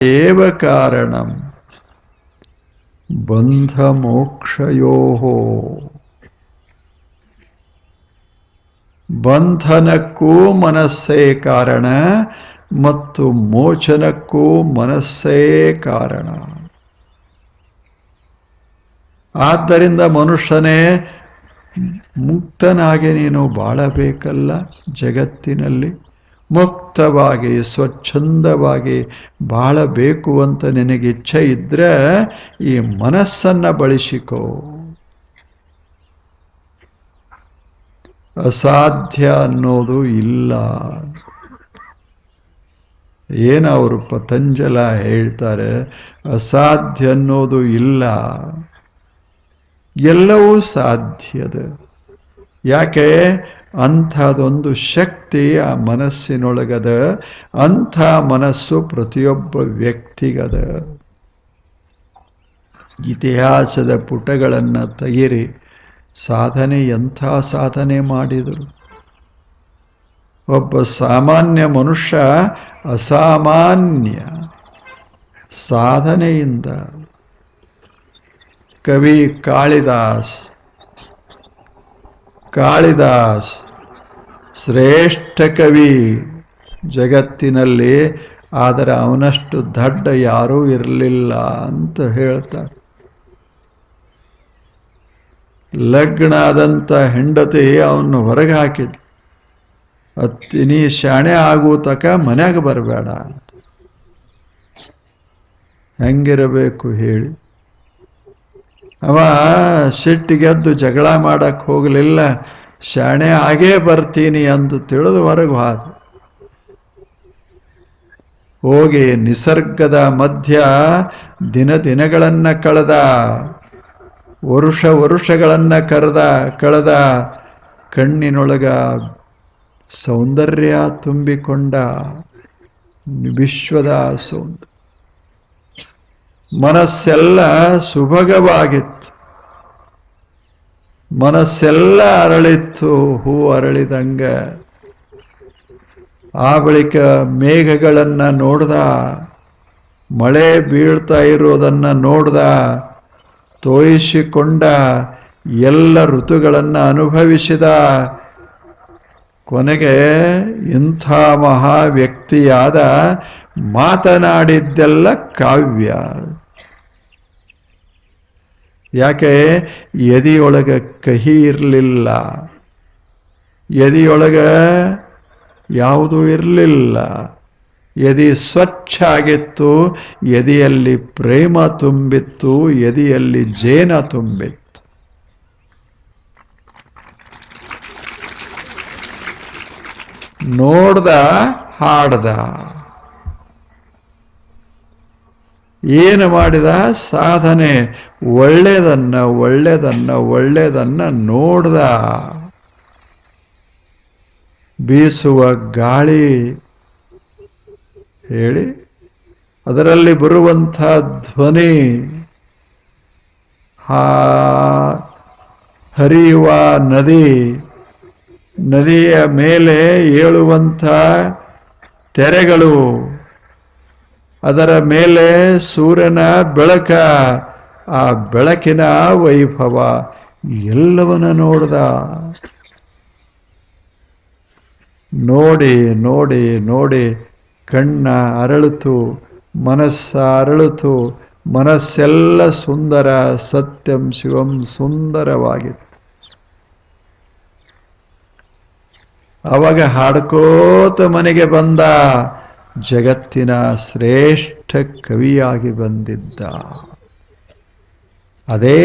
ಏವ ಕಾರಣಂ ಬಂಧ ಮೋಕ್ಷಯೋ ಬಂಧನಕ್ಕೂ ಮನಸ್ಸೇ ಕಾರಣ ಮತ್ತು ಮೋಚನಕ್ಕೂ ಮನಸ್ಸೇ ಕಾರಣ ಆದ್ದರಿಂದ ಮನುಷ್ಯನೇ ಮುಕ್ತನಾಗಿ ನೀನು ಬಾಳಬೇಕಲ್ಲ ಜಗತ್ತಿನಲ್ಲಿ. ಮುಕ್ತವಾಗಿ, ಸ್ವಚ್ಛಂದವಾಗಿ ಬಾಳಬೇಕು ಅಂತ ನಿನಗೆ ಇಚ್ಛೆ ಇದ್ರೆ ಈ ಮನಸ್ಸನ್ನ ಬಳಸಿಕೋ. ಅಸಾಧ್ಯ ಅನ್ನೋದು ಇಲ್ಲ. ಏನು ಅವರು ಪತಂಜಲ ಹೇಳ್ತಾರೆ, ಅಸಾಧ್ಯ ಅನ್ನೋದು ಇಲ್ಲ. ಎಲ್ಲವೂ ಸಾಧ್ಯದ. ಯಾಕೆ? ಅಂಥದೊಂದು ಶಕ್ತಿ ಆ ಮನಸ್ಸಿನೊಳಗದ, ಅಂಥ ಮನಸ್ಸು ಪ್ರತಿಯೊಬ್ಬ ವ್ಯಕ್ತಿಗದ. ಇತಿಹಾಸದ ಪುಟಗಳನ್ನು ತೆಗಿರಿ, ಸಾಧನೆ, ಎಂಥ ಸಾಧನೆ ಮಾಡಿದರು. ಒಬ್ಬ ಸಾಮಾನ್ಯ ಮನುಷ್ಯ ಅಸಾಮಾನ್ಯ ಸಾಧನೆಯಿಂದ. ಕವಿ ಕಾಳಿದಾಸ್ ಕಾಳಿದಾಸ್, ಶ್ರೇಷ್ಠ ಕವಿ ಜಗತ್ತಿನಲ್ಲಿ, ಆದರೆ ಅವನಷ್ಟು ದಡ್ಡ ಯಾರೂ ಇರಲಿಲ್ಲ ಅಂತ ಹೇಳ್ತಾರೆ. ಲಗ್ನ ಆದಂಥ ಹೆಂಡತಿ ಅವನ್ನ ಹೊರಗೆ ಹಾಕಿದ ಅತ್ತಿ ನೀ ಶಾಣೆ ಆಗೋ ತಕ ಮನ್ಯಾಗ ಬರಬೇಡ ಹೆಂಗಿರಬೇಕು ಹೇಳಿ. ಅವ ಸಿಟ್ಟಿಗೆದ್ದು ಜಗಳ ಮಾಡಕ್ಕೆ ಹೋಗಲಿಲ್ಲ. ಶಾಣೆ ಆಗೇ ಬರ್ತೀನಿ ಅಂತ ತಿಳಿದು ಹೊರಗೆ ಹೋದ ಹೋಗಿ ನಿಸರ್ಗದ ಮಧ್ಯ ದಿನ ದಿನಗಳನ್ನ ಕಳೆದ, ವರುಷ ವರುಷಗಳನ್ನ ಕರೆದ, ಕಳೆದ ಕಣ್ಣಿನೊಳಗ ಸೌಂದರ್ಯ ತುಂಬಿಕೊಂಡ ವಿಶ್ವದ ಸೌಂದರ್ಯ. ಮನಸ್ಸೆಲ್ಲ ಸುಭಗವಾಗಿತ್ತು. ಮನಸ್ಸೆಲ್ಲ ಅರಳಿತ್ತು, ಹೂ ಅರಳಿದಂಗ. ಆ ಬಳಿಕ ಮೇಘಗಳನ್ನು ನೋಡ್ದ, ಮಳೆ ಬೀಳ್ತಾ ಇರೋದನ್ನು ನೋಡ್ದ, ತೋಯಿಸಿಕೊಂಡ ಎಲ್ಲ ಋತುಗಳನ್ನು ಅನುಭವಿಸಿದ. ಕೊನೆಗೆ ಇಂಥ ಮಹಾ ವ್ಯಕ್ತಿಯಾದ ಮಾತನಾಡಿದ್ದೆಲ್ಲ ಕಾವ್ಯ. ಯಾಕೆ? ಎದೆಯೊಳಗೆ ಕಹಿ ಇರಲಿಲ್ಲ. ಎದೆಯೊಳಗೆ ಯಾವುದೂ ಇರಲಿಲ್ಲ. ಎದೆ ಸ್ವಚ್ಛ ಆಗಿತ್ತು, ಎದೆಯಲ್ಲಿ ಪ್ರೇಮ ತುಂಬಿತ್ತು, ಎದೆಯಲ್ಲಿ ಜೇನ ತುಂಬಿತ್ತು. ನೋಡ್ದ, ಹಾಡ್ದ. ಏನು ಮಾಡಿದ? ಸಾಧನೆ. ಒಳ್ಳೆಯದನ್ನ ಒಳ್ಳೆಯದನ್ನ ಒಳ್ಳೆಯದನ್ನ ನೋಡ್ದ. ಬೀಸುವ ಗಾಳಿ. ಹೇಳಿ. ಅದರಲ್ಲಿ ಬರುವಂಥ ಧ್ವನಿ. ಹಾ, ಹರಿಯುವ ನದಿ. ನದಿಯ ಮೇಲೆ ಏಳುವಂಥ ತೆರೆಗಳು. ಅದರ ಮೇಲೆ ಸೂರ್ಯನ ಬೆಳಕ, ಆ ಬೆಳಕಿನ ವೈಭವ ಎಲ್ಲವನ್ನ ನೋಡ್ದ. ನೋಡಿ ನೋಡಿ ನೋಡಿ, ಕಣ್ಣ ಅರಳಿತು, ಮನಸ್ಸ ಅರಳಿತು, ಮನಸ್ಸೆಲ್ಲ ಸುಂದರ, ಸತ್ಯಂ ಶಿವಂ ಸುಂದರವಾಗಿತ್ತು. ಅವಾಗ ಹಾಡ್ಕೋತ ಮನೆಗೆ ಬಂದ. ಜಗತ್ತಿನ ಶ್ರೇಷ್ಠ ಕವಿಯಾಗಿ ಬಂದಿದ್ದ. ಅದೇ